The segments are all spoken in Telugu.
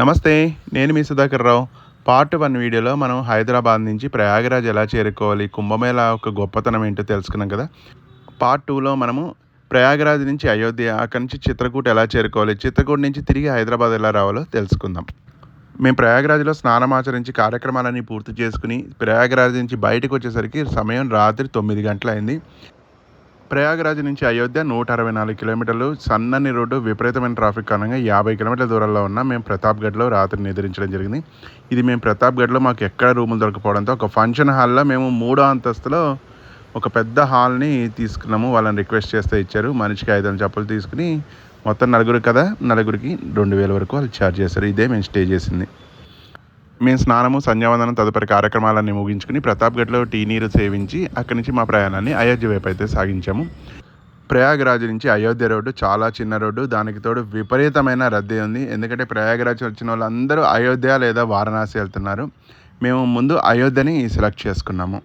నమస్తే నేను మీ సుధాకర్ రావు. పార్ట్ వన్ వీడియోలో మనం హైదరాబాద్ నుంచి ప్రయాగరాజ్ ఎలా చేరుకోవాలి కుంభమేళ ఒక గొప్పతనం ఏంటో తెలుసుకున్నాం కదా. పార్ట్ టూలో మనము ప్రయాగరాజ్ నుంచి అయోధ్య అక్కడి నుంచి చిత్రకూట ఎలా చేరుకోవాలి చిత్రకూట నుంచి తిరిగి హైదరాబాద్ ఎలా రావాలో తెలుసుకుందాం. మేము ప్రయాగరాజ్లో స్నానమాచరించి కార్యక్రమాలన్నీ పూర్తి చేసుకుని ప్రయాగరాజ్ నుంచి బయటకు వచ్చేసరికి సమయం రాత్రి తొమ్మిది గంటలైంది. ప్రయాగరాజ్ నుంచి అయోధ్య నూట అరవై నాలుగు కిలోమీటర్లు. సన్నని రోడ్డు విపరీతమైన ట్రాఫిక్ కారణంగా యాభై కిలోమీటర్ల దూరంలో ఉన్న మేము ప్రతాప్గఢ్లో రాత్రి నిద్రించడం జరిగింది. ఇది మేము ప్రతాప్గఢ్లో మాకు ఎక్కడ రూములు దొరకపోవడంతో ఒక ఫంక్షన్ హాల్లో మేము మూడో అంతస్తులో ఒక పెద్ద హాల్ని తీసుకున్నాము. వాళ్ళని రిక్వెస్ట్ చేస్తే ఇచ్చారు. మనిషికి ఐదు వందల చెప్పులు తీసుకుని మొత్తం నలుగురు కదా? నలుగురికి రెండు వేల వరకు వాళ్ళు ఛార్జ్ చేశారు. ఇదే మేము స్టే చేసింది. మేము స్నానము సంధ్యావందనం తదుపరి కార్యక్రమాలన్నీ ముగించుకుని ప్రతాప్గఢ్లో టీ నీరు సేవించి అక్కడి నుంచి మా ప్రయాణాన్ని అయోధ్య వైపు అయితే సాగించాము. ప్రయాగరాజ్ నుంచి అయోధ్య రోడ్డు చాలా చిన్న రోడ్డు. దానికి తోడు విపరీతమైన రద్దీ ఉంది. ఎందుకంటే ప్రయాగరాజ్ వచ్చిన వాళ్ళందరూ అయోధ్య లేదా వారణాసి వెళ్తున్నారు. మేము ముందు అయోధ్యని సెలెక్ట్ చేసుకున్నాము.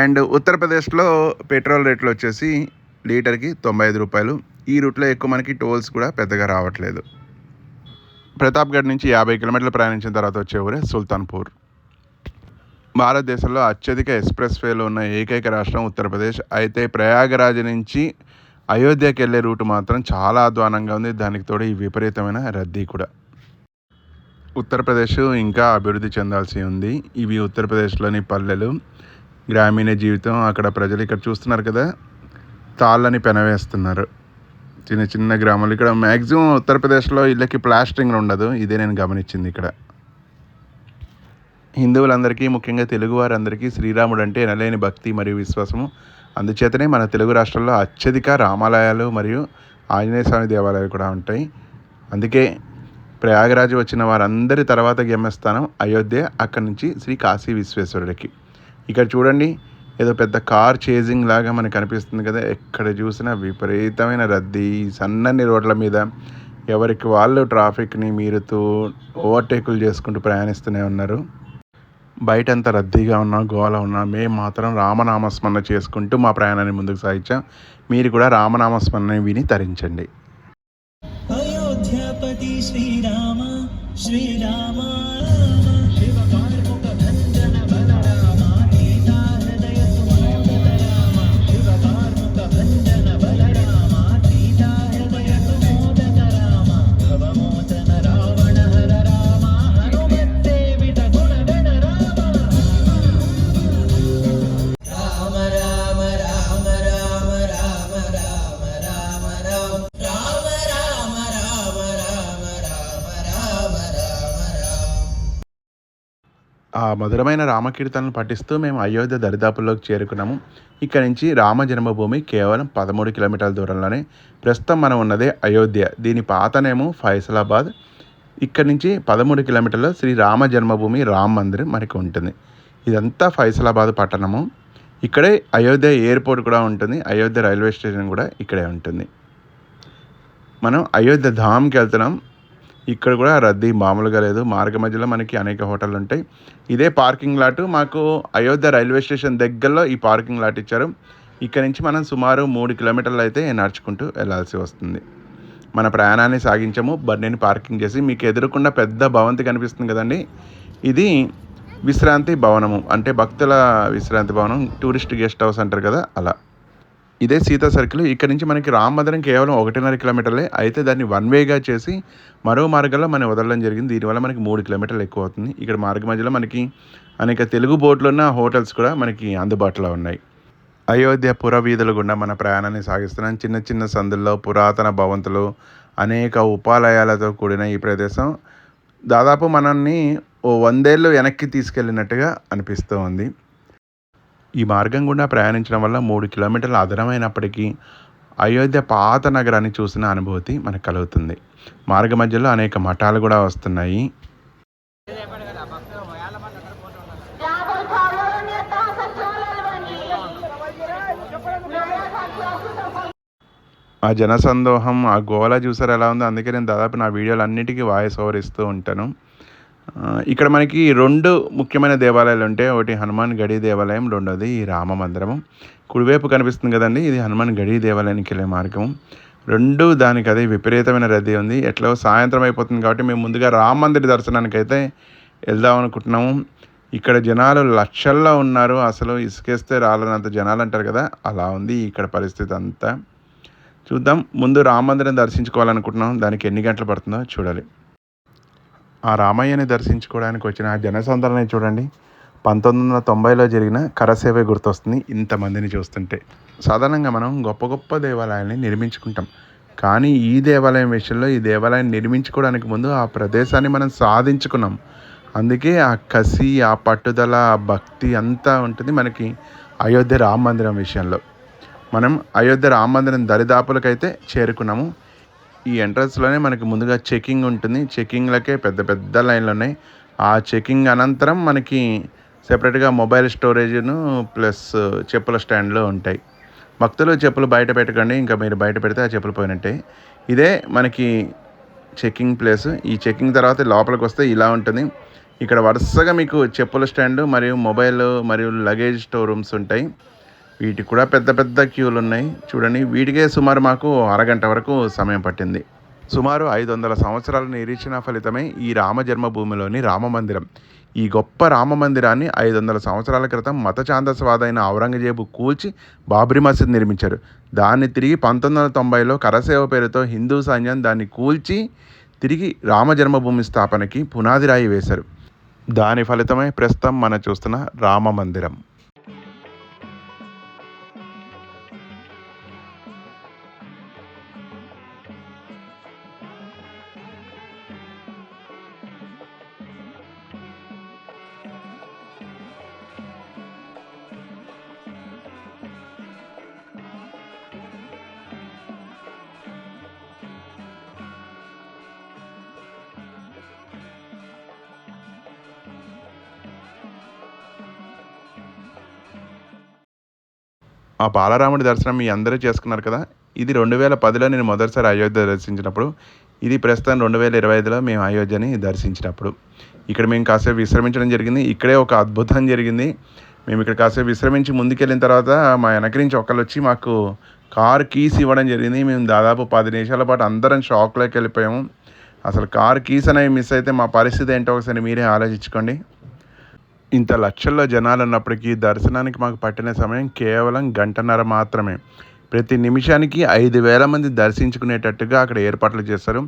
అండ్ ఉత్తరప్రదేశ్లో పెట్రోల్ రేట్లు వచ్చేసి లీటర్కి తొంభై ఐదు రూపాయలు. ఈ రూట్లో ఎక్కువ మనకి టోల్స్ కూడా పెద్దగా రావట్లేదు. ప్రతాప్గఢ్ నుంచి యాభై కిలోమీటర్లు ప్రయాణించిన తర్వాత వచ్చే ఊరే సుల్తాన్పూర్. భారతదేశంలో అత్యధిక ఎక్స్ప్రెస్ వేలు ఉన్న ఏకైక రాష్ట్రం ఉత్తరప్రదేశ్. అయితే ప్రయాగరాజ్ నుంచి అయోధ్యకి వెళ్ళే రూట్ మాత్రం చాలా అధ్వానంగా ఉంది. దానికి తోడు ఈ విపరీతమైన రద్దీ కూడా. ఉత్తరప్రదేశ్ ఇంకా అభివృద్ధి చెందాల్సి ఉంది. ఇవి ఉత్తరప్రదేశ్లోని పల్లెలు గ్రామీణ జీవితం. అక్కడ ప్రజలు ఇక్కడ చూస్తున్నారు కదా తాళ్ళని పెనవేస్తున్నారు. చిన్న చిన్న గ్రామాలు. ఇక్కడ మ్యాక్సిమం ఉత్తరప్రదేశ్లో ఇళ్ళకి ప్లాస్టరింగ్ ఉండదు. ఇదే నేను గమనించింది ఇక్కడ. హిందువులందరికీ ముఖ్యంగా తెలుగువారందరికీ శ్రీరాముడు అంటే ఎనలేని భక్తి మరియు విశ్వాసము. అందుచేతనే మన తెలుగు రాష్ట్రాల్లో అత్యధిక రామాలయాలు మరియు ఆంజనేయ స్వామి దేవాలయాలు కూడా ఉంటాయి. అందుకే ప్రయాగరాజు వచ్చిన వారందరి తర్వాత గమ్యస్థానం అయోధ్య అక్కడి నుంచి శ్రీ కాశీ విశ్వేశ్వరుడికి. ఇక్కడ చూడండి ఏదో పెద్ద కార్ చేజింగ్ లాగా మనకు కనిపిస్తుంది కదా. ఎక్కడ చూసినా విపరీతమైన రద్దీ సన్నని రోడ్ల మీద ఎవరికి వాళ్ళు ట్రాఫిక్ని మీరుతూ ఓవర్టేకులు చేసుకుంటూ ప్రయాణిస్తూనే ఉన్నారు. బయట అంత రద్దీగా ఉన్నా గోల ఉన్నా మేము మాత్రం రామనామస్మరణ చేసుకుంటూ మా ప్రయాణాన్ని ముందుకు సాగించాం. మీరు కూడా రామనామస్మరణ విని తరించండి. ఆ మధురమైన రామకీర్తనలు పఠిస్తూ మేము అయోధ్య దరిదాపుల్లోకి చేరుకున్నాము. ఇక్కడ నుంచి రామ జన్మభూమి కేవలం పదమూడు కిలోమీటర్ల దూరంలోనే. ప్రస్తుతం మనం ఉన్నదే అయోధ్య. దీని పాతనేమో ఫైసలాబాద్ ఇక్కడ నుంచి పదమూడు కిలోమీటర్ల శ్రీ రామ జన్మభూమి రామ్ మందిర్ మనకి ఉంటుంది. ఇదంతా ఫైసలాబాద్ పట్టణము. ఇక్కడే అయోధ్య ఎయిర్పోర్ట్ కూడా ఉంటుంది. అయోధ్య రైల్వే స్టేషన్ కూడా ఇక్కడే ఉంటుంది. మనం అయోధ్య ధామ్కి వెళ్తున్నాం. ఇక్కడ కూడా రద్దీ మామూలుగా లేదు. మార్గ మధ్యలో మనకి అనేక హోటళ్ళు ఉంటాయి. ఇదే పార్కింగ్ లాటు మాకు అయోధ్య రైల్వే స్టేషన్ దగ్గరలో ఈ పార్కింగ్ లాట్ ఇచ్చారు. ఇక్కడ నుంచి మనం సుమారు మూడు కిలోమీటర్లు అయితే నడుచుకుంటూ వెళ్ళాల్సి వస్తుంది. మన ప్రయాణాన్ని సాగించాము. బండిని పార్కింగ్ చేసి మీకు ఎదురుకుండా పెద్ద భవంతి కనిపిస్తుంది కదండి. ఇది విశ్రాంతి భవనము. అంటే భక్తుల విశ్రాంతి భవనం. టూరిస్ట్ గెస్ట్ హౌస్ అంటారు కదా అలా. ఇదే సీతా సర్కిల్. ఇక్కడ నుంచి మనకి రామ కేవలం ఒకటిన్నర కిలోమీటర్లే. అయితే దాన్ని వన్ వేగా చేసి మరో మార్గంలో మనం వదలడం జరిగింది. దీనివల్ల మనకి మూడు కిలోమీటర్లు ఎక్కువ అవుతుంది. ఇక్కడ మార్గ మధ్యలో మనకి అనేక తెలుగు బోట్లు ఉన్న హోటల్స్ కూడా మనకి అందుబాటులో ఉన్నాయి. అయోధ్య పుర వీధుల గుండా మన ప్రయాణాన్ని సాగిస్తున్నాం. చిన్న చిన్న సందుల్లో పురాతన భవంతులు అనేక ఉపాలయాలతో కూడిన ఈ ప్రదేశం దాదాపు మనల్ని ఓ వందేళ్ళు వెనక్కి తీసుకెళ్ళినట్టుగా అనిపిస్తూ ఉంది ఈ మార్గం గుండా ప్రయాణించడం వల్ల మూడు కిలోమీటర్ల అదనమైనప్పటికీ అయోధ్య పాత నగరాన్ని చూసిన అనుభూతి మనకు కలుగుతుంది. మార్గ మధ్యలో అనేక మఠాలు కూడా వస్తున్నాయి. ఆ జనసందోహం ఆ గోల చూసారు ఎలా ఉందో అందుకే నేను దాదాపు నా వీడియోలు అన్నిటికీ వాయిస్ ఓవర్ ఇస్తూ ఉంటాను. ఇక్కడ మనకి రెండు ముఖ్యమైన దేవాలయాలు ఉంటాయి ఒకటి హనుమాన్ గడి దేవాలయం రెండోది ఈ రామ మందిరము. కుడివైపు కనిపిస్తుంది కదండి ఇది హనుమాన్ గడి దేవాలయానికి వెళ్ళే మార్గం రెండు దానికి అదే విపరీతమైన రద్దీ ఉంది. ఎట్లా సాయంత్రం అయిపోతుంది కాబట్టి మేము ముందుగా రామ మందిర దర్శనానికి అయితే వెళ్దాం అనుకుంటున్నాము. ఇక్కడ జనాలు లక్షల్లో ఉన్నారు. అసలు ఇసుకేస్తే రాలనంత జనాలు అంటారు కదా అలా ఉంది ఇక్కడ పరిస్థితి అంతా. చూద్దాం ముందు రామ మందిరం దర్శించుకోవాలనుకుంటున్నాం దానికి ఎన్ని గంటలు పడుతుందో చూడాలి. ఆ రామయ్యని దర్శించుకోవడానికి వచ్చిన ఆ జనసందర్ని చూడండి. పంతొమ్మిది వందల తొంభైలో జరిగిన కరసేవే గుర్తొస్తుంది ఇంతమందిని చూస్తుంటే. సాధారణంగా మనం గొప్ప గొప్ప దేవాలయాల్ని నిర్మించుకుంటాం. కానీ ఈ దేవాలయం విషయంలో ఈ దేవాలయం నిర్మించుకోవడానికి ముందు ఆ ప్రదేశాన్ని మనం సాధించుకున్నాం. అందుకే ఆ కసి ఆ పట్టుదల ఆ భక్తి అంతా ఉంటుంది మనకి అయోధ్య రామ మందిరం విషయంలో. మనం అయోధ్య రామ మందిరం దరిదాపులకైతే చేరుకున్నాము. ఈ ఎంట్రన్స్లోనే మనకి ముందుగా చెకింగ్ ఉంటుంది. చెకింగ్లకే పెద్ద పెద్ద లైన్లు ఉన్నాయి ఆ చెకింగ్ అనంతరం మనకి సెపరేట్గా మొబైల్ స్టోరేజ్ను ప్లస్ చెప్పుల స్టాండ్లో ఉంటాయి. భక్తులు చెప్పులు బయట పెట్టకండి. ఇంకా మీరు బయట పెడితే ఆ చెప్పులు పోయినట్టే. ఇదే మనకి చెకింగ్ ప్లేస్. ఈ చెకింగ్ తర్వాత లోపలికి వస్తే ఇలా ఉంటుంది. ఇక్కడ వరుసగా మీకు చెప్పుల స్టాండ్ మరియు మొబైల్ మరియు లగేజ్ స్టోర్ రూమ్స్ ఉంటాయి. వీటికి కూడా పెద్ద పెద్ద క్యూలు ఉన్నాయి చూడండి వీటికే సుమారు మాకు అరగంట వరకు సమయం పట్టింది. సుమారు ఐదు వందల సంవత్సరాల నిరీక్షణ ఫలితమే ఈ రామ జన్మభూమిలోని రామ మందిరం ఈ గొప్ప రామ మందిరాన్ని ఐదు వందల సంవత్సరాల క్రితం మత ఛాందస్వాదైన ఔరంగజేబు కూల్చి బాబ్రీ మసీద్ నిర్మించారు. దాన్ని తిరిగి పంతొమ్మిది వందల తొంభైలో కరసేవ పేరుతో హిందూ సైన్యం దాన్ని కూల్చి తిరిగి రామ జన్మభూమి స్థాపనకి పునాది రాయి వేశారు. దాని ఫలితమే ప్రస్తుతం మనం చూస్తున్న రామ మందిరం ఆ బాలరాముడి దర్శనం మీ అందరూ చేసుకున్నారు కదా? ఇది రెండు వేల పదిలో నేను మొదటిసారి అయోధ్య దర్శించినప్పుడు. ఇది ప్రస్తుతం రెండు వేల ఇరవై ఐదులో మేము అయోధ్యని దర్శించినప్పుడు. ఇక్కడ మేము కాసేపు విశ్రమించడం జరిగింది. ఇక్కడే ఒక అద్భుతం జరిగింది. మేము ఇక్కడ కాసేపు విశ్రమించి ముందుకెళ్ళిన తర్వాత మా వెనక నుంచి ఒకళ్ళు వచ్చి మాకు కార్ కీస్ ఇవ్వడం జరిగింది. మేము దాదాపు పది నిమిషాల పాటు అందరం షాక్లోకి వెళ్ళిపోయాము. అసలు కార్ కీస్ అనేవి మిస్ అయితే మా పరిస్థితి ఏంటో ఒకసారి మీరే ఆలోచించుకోండి. ఇంత లక్షల్లో జనాలు ఉన్నప్పటికీ దర్శనానికి మాకు పట్టిన సమయం కేవలం గంటన్నర మాత్రమే. ప్రతి నిమిషానికి ఐదు వేల మంది దర్శించుకునేటట్టుగా అక్కడ ఏర్పాట్లు చేస్తారు.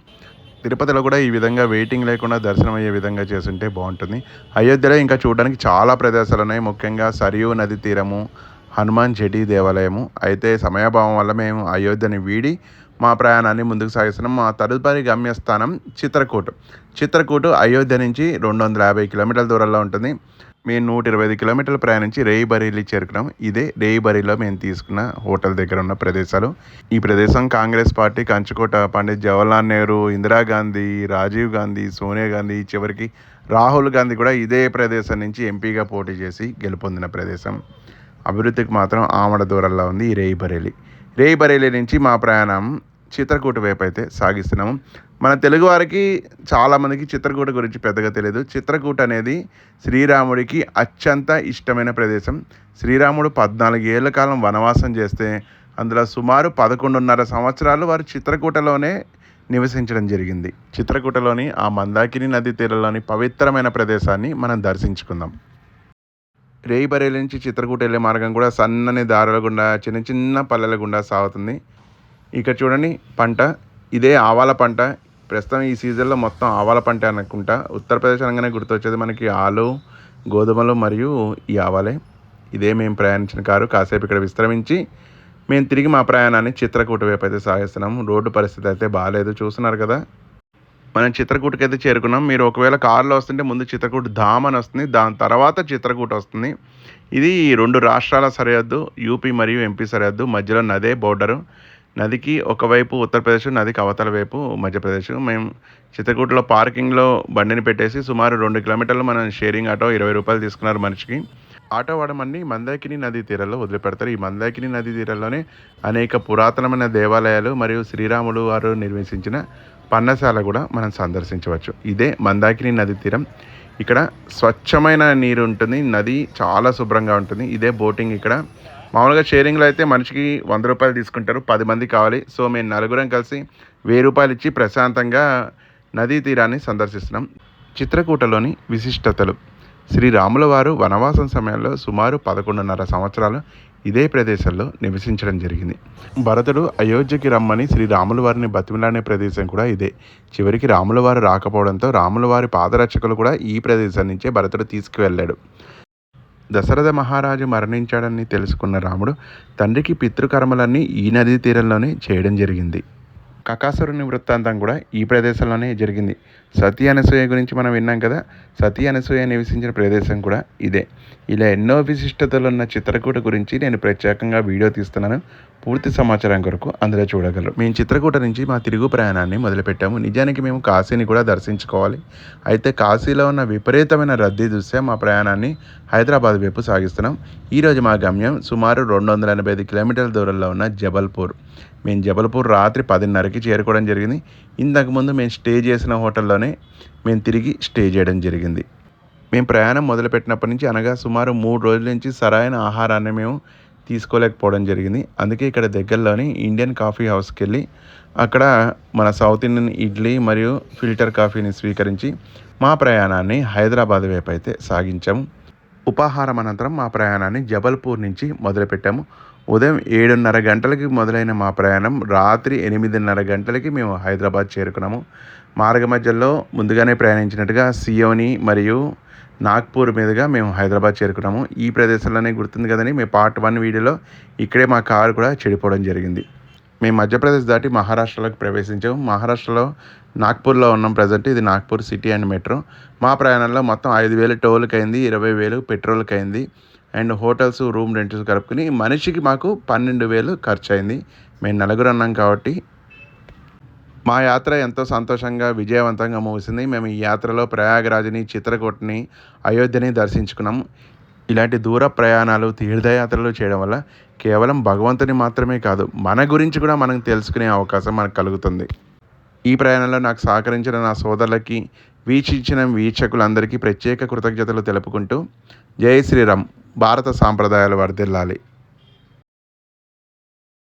తిరుపతిలో కూడా ఈ విధంగా వెయిటింగ్ లేకుండా దర్శనం అయ్యే విధంగా చేస్తుంటే బాగుంటుంది. అయోధ్యలో ఇంకా చూడడానికి చాలా ప్రదేశాలు ఉన్నాయి. ముఖ్యంగా సరియు నది తీరము హనుమాన్ జెటీ దేవాలయము. అయితే సమయాభావం వల్ల మేము అయోధ్యని వీడి మా ప్రయాణాన్ని ముందుకు సాగిస్తున్నాం. మా తదుపరి గమ్యస్థానం చిత్రకూట్. చిత్రకూట్ అయోధ్య నుంచి రెండు వందల యాభై కిలోమీటర్ల దూరంలో ఉంటుంది. మేము నూట ఇరవై ఐదు కిలోమీటర్ల ప్రయాణించి రేయిబరీలీ చేరుకున్నాం. ఇదే రేయిబరీలో మేము తీసుకున్న హోటల్ దగ్గర ఉన్న ప్రదేశాలు. ఈ ప్రదేశం కాంగ్రెస్ పార్టీ కంచుకోట పండిత్ జవహర్లాల్ నెహ్రూ ఇందిరాగాంధీ రాజీవ్ గాంధీ సోనియా గాంధీ చివరికి రాహుల్ గాంధీ కూడా ఇదే ప్రదేశం నుంచి ఎంపీగా పోటీ చేసి గెలుపొందిన ప్రదేశం. అభివృద్ధికి మాత్రం ఆమడ దూరంలో ఉంది ఈ రేయి బరేలి రేయి నుంచి మా ప్రయాణం చిత్రకూట వైపు అయితే సాగిస్తున్నాము. మన తెలుగువారికి చాలామందికి చిత్రకూట గురించి పెద్దగా తెలియదు. చిత్రకూట అనేది శ్రీరాముడికి అత్యంత ఇష్టమైన ప్రదేశం. శ్రీరాముడు పద్నాలుగు ఏళ్ళ కాలం వనవాసం చేస్తే అందులో సుమారు పదకొండున్నర సంవత్సరాలు వారు చిత్రకూటలోనే నివసించడం జరిగింది. చిత్రకూటలోని ఆ మందాకిని నది తీరంలోని పవిత్రమైన ప్రదేశాన్ని మనం దర్శించుకుందాం. రేయిబరేలి నుంచి చిత్రకూట వెళ్ళే మార్గం కూడా సన్నని దారుల గుండా చిన్న చిన్న పల్లెల గుండా సాగుతుంది. ఇక్కడ చూడండి పంట. ఇదే ఆవాల పంట. ప్రస్తుతం ఈ సీజన్లో మొత్తం ఆవాల పంట అనుకుంటా. ఉత్తరప్రదేశ్ అనగానే గుర్తొచ్చేది మనకి ఆలు గోధుమలు మరియు ఈ ఆవాలే. ఇదే మేము ప్రయాణించిన కారు. కాసేపు ఇక్కడ విశ్రమించి మేము తిరిగి మా ప్రయాణాన్ని చిత్రకూట వైపు అయితే సాగిస్తున్నాం. రోడ్డు పరిస్థితి అయితే బాగాలేదు చూస్తున్నారు కదా. మనం చిత్రకూటకి అయితే చేరుకున్నాం. మీరు ఒకవేళ కారులో వస్తుంటే ముందు చిత్రకూట ధామ్ అని వస్తుంది. దాని తర్వాత చిత్రకూట వస్తుంది. ఇది ఈ రెండు రాష్ట్రాల సరిహద్దు యూపీ మరియు ఎంపీ సరిహద్దు. మధ్యలో నదే బోర్డరు. నదికి ఒకవైపు ఉత్తరప్రదేశ్ నదికి అవతల వైపు మధ్యప్రదేశ్. మేము చిత్రకూటలో పార్కింగ్లో బండిని పెట్టేసి సుమారు రెండు కిలోమీటర్లు మనం షేరింగ్ ఆటో ఇరవై రూపాయలు తీసుకున్నారు మనిషికి. ఆటో వాడమని మందాకిని నదీ తీరంలో వదిలిపెడతారు. ఈ మందాకిని నదీ తీరంలోనే అనేక పురాతనమైన దేవాలయాలు మరియు శ్రీరాముడు వారు నిర్మించిన పన్నశాల కూడా మనం సందర్శించవచ్చు. ఇదే మందాకిని నది తీరం. ఇక్కడ స్వచ్ఛమైన నీరు ఉంటుంది. నది చాలా శుభ్రంగా ఉంటుంది. ఇదే బోటింగ్ ఇక్కడ. మామూలుగా షేరింగ్లో అయితే మనిషికి వంద రూపాయలు తీసుకుంటారు పది మంది కావాలి. సో మేము నలుగురం కలిసి వెయ్యి రూపాయలు ఇచ్చి ప్రశాంతంగా నదీ తీరాన్ని సందర్శిస్తున్నాం. చిత్రకూటలోని విశిష్టతలు. శ్రీరాముల వారు వనవాసం సమయంలో సుమారు పదకొండున్నర సంవత్సరాలు ఇదే ప్రదేశంలో నివసించడం జరిగింది. భరతుడు అయోధ్యకి రమ్మని శ్రీరాముల వారిని బతిమిలానే ప్రదేశం కూడా ఇదే. చివరికి రాముల వారు రాకపోవడంతో రాముల వారి పాదరక్షకులు కూడా ఈ ప్రదేశం నుంచే భరతుడు తీసుకువెళ్ళాడు. దశరథ మహారాజు మరణించాడని తెలుసుకున్న రాముడు తండ్రికి పితృకర్మలన్నీ ఈ నదీ తీరంలోనే చేయడం జరిగింది. కకాసురుని వృత్తాంతం కూడా ఈ ప్రదేశంలోనే జరిగింది. సతీ అనసూయ గురించి మనం విన్నాం కదా సతీ అనసూయ నివసించిన ప్రదేశం కూడా ఇదే. ఇలా ఎన్నో విశిష్టతలు ఉన్న చిత్రకూట గురించి నేను ప్రత్యేకంగా వీడియో తీస్తున్నాను. పూర్తి సమాచారం కొరకు అందులో చూడగలరు. మేము చిత్రకూట నుంచి మా తిరుగు ప్రయాణాన్ని మొదలుపెట్టాము. నిజానికి మేము కాశీని కూడా దర్శించుకోవాలి. అయితే కాశీలో ఉన్న విపరీతమైన రద్దీ దృశ్యం మా ప్రయాణాన్ని హైదరాబాద్ వైపు సాగిస్తున్నాం. ఈరోజు మా గమ్యం సుమారు రెండు వందల ఎనభై ఐదు కిలోమీటర్ల దూరంలో ఉన్న జబల్పూర్. మేము జబల్పూర్ రాత్రి పదిన్నరకి చేరుకోవడం జరిగింది. ఇంతకుముందు మేము స్టే చేసిన హోటల్లోనే మేము తిరిగి స్టే చేయడం జరిగింది. మేము ప్రయాణం మొదలుపెట్టినప్పటి నుంచి అనగా సుమారు మూడు రోజుల నుంచి సరైన ఆహారాన్ని మేము తీసుకోలేకపోవడం జరిగింది. అందుకే ఇక్కడ దగ్గరలోని ఇండియన్ కాఫీ హౌస్కి వెళ్ళి అక్కడ మన సౌత్ ఇండియన్ ఇడ్లీ మరియు ఫిల్టర్ కాఫీని స్వీకరించి మా ప్రయాణాన్ని హైదరాబాద్ వైపు అయితే సాగించాము ఉపాహారం అనంతరం మా ప్రయాణాన్ని జబల్పూర్ నుంచి మొదలుపెట్టాము ఉదయం ఏడున్నర గంటలకి మొదలైన మా ప్రయాణం రాత్రి ఎనిమిదిన్నర గంటలకి మేము హైదరాబాద్ చేరుకున్నాము. మార్గ మధ్యలో ముందుగానే ప్రయాణించినట్టుగా సియోని మరియు నాగ్పూర్ మీదుగా మేము హైదరాబాద్ చేరుకున్నాము. ఈ ప్రదేశంలోనే గుర్తుంది కదని మేము పార్ట్ వన్ వీడియోలో ఇక్కడే మా కారు కూడా చెడిపోవడం జరిగింది. మేము మధ్యప్రదేశ్ దాటి మహారాష్ట్రలోకి ప్రవేశించాము. మహారాష్ట్రలో నాగ్పూర్లో ఉన్నాం ప్రజెంట్. ఇది నాగ్పూర్ సిటీ అండ్ మెట్రో. మా ప్రయాణంలో మొత్తం ఐదు వేలు టోల్కి అయింది ఇరవై వేలు పెట్రోల్కి అయింది అండ్ హోటల్స్ రూమ్ రెంట్స్ కలుపుకుని మనిషికి మాకు పన్నెండు వేలు ఖర్చు అయింది మేము నలుగురు అన్నాం కాబట్టి మా యాత్ర ఎంతో సంతోషంగా విజయవంతంగా ముగిసింది. మేము ఈ యాత్రలో ప్రయాగరాజ్ని చిత్రకూటని అయోధ్యని దర్శించుకున్నాం. ఇలాంటి దూర ప్రయాణాలు తీర్థయాత్రలు చేయడం వల్ల కేవలం భగవంతుని మాత్రమే కాదు మన గురించి కూడా మనం తెలుసుకునే అవకాశం మనకు కలుగుతుంది. ఈ ప్రయాణంలో నాకు సహకరించిన నా సోదరులకి వీక్షించిన వీక్షకులందరికీ ప్రత్యేక కృతజ్ఞతలు తెలుపుకుంటూ జై శ్రీరామ్. భారత సాంప్రదాయాలు వర్ధిల్లాలి.